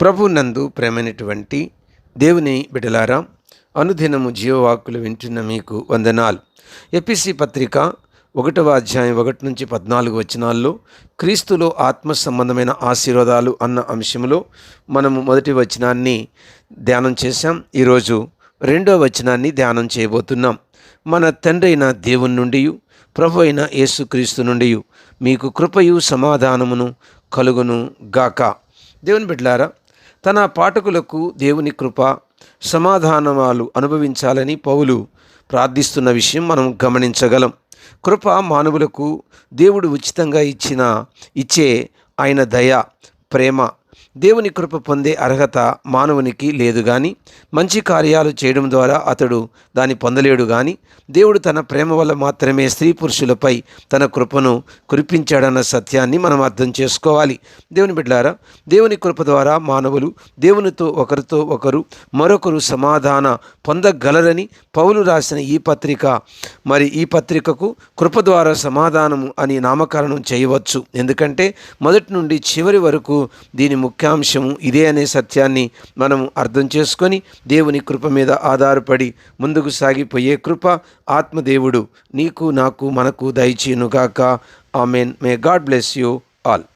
ప్రభు నందు ప్రేమైనటువంటి దేవుని బిడలారా అనుదినము జీవవాక్కులు వింటున్న మీకు వందనాలు. ఎపిసి పత్రిక ఒకటవ అధ్యాయం ఒకటి నుంచి పద్నాలుగు వచనాల్లో క్రీస్తులో ఆత్మ సంబంధమైన ఆశీర్వాదాలు అన్న అంశంలో మనము మొదటి వచనాన్ని ధ్యానం చేశాం. ఈరోజు రెండో వచనాన్ని ధ్యానం చేయబోతున్నాం. మన తండ్రి అయిన దేవుని నుండి ప్రభు అయిన యేసుక్రీస్తు నుండి మీకు కృపయు సమాధానమును కలుగును గాక. దేవుని బిడ్డలారా తన పాఠకులకు దేవుని కృప సమాధానాలు అనుభవించాలని పౌలు ప్రార్థిస్తున్న విషయం మనం గమనించగలం. కృప మానవులకు దేవుడు ఉచితంగా ఇచ్చిన ఇచ్చే ఆయన దయ ప్రేమ దేవుని కృప పొందే అర్హత మానవునికి లేదు కానీ మంచి కార్యాలు చేయడం ద్వారా అతడు దాన్ని పొందలేడు కానీ దేవుడు తన ప్రేమ వల్ల మాత్రమే స్త్రీ పురుషులపై తన కృపను కురిపించాడన్న సత్యాన్ని మనం అర్థం చేసుకోవాలి. దేవుని బిడ్డారా దేవుని కృప ద్వారా మానవులు దేవునితో ఒకరితో ఒకరు మరొకరు సమాధాన పొందగలరని పౌలు రాసిన ఈ పత్రిక. మరి ఈ పత్రికకు కృప ద్వారా సమాధానము అని నామకరణం చేయవచ్చు. ఎందుకంటే మొదటి నుండి చివరి వరకు దీని ముఖ్యాంశము ఇదే అనే సత్యాన్ని మనము అర్థం చేసుకొని దేవుని కృప మీద ఆధారపడి ముందుకు సాగిపోయే కృప ఆత్మదేవుడు. నీకు నాకు మనకు దయచేయునుగాక. Amen. May God bless you all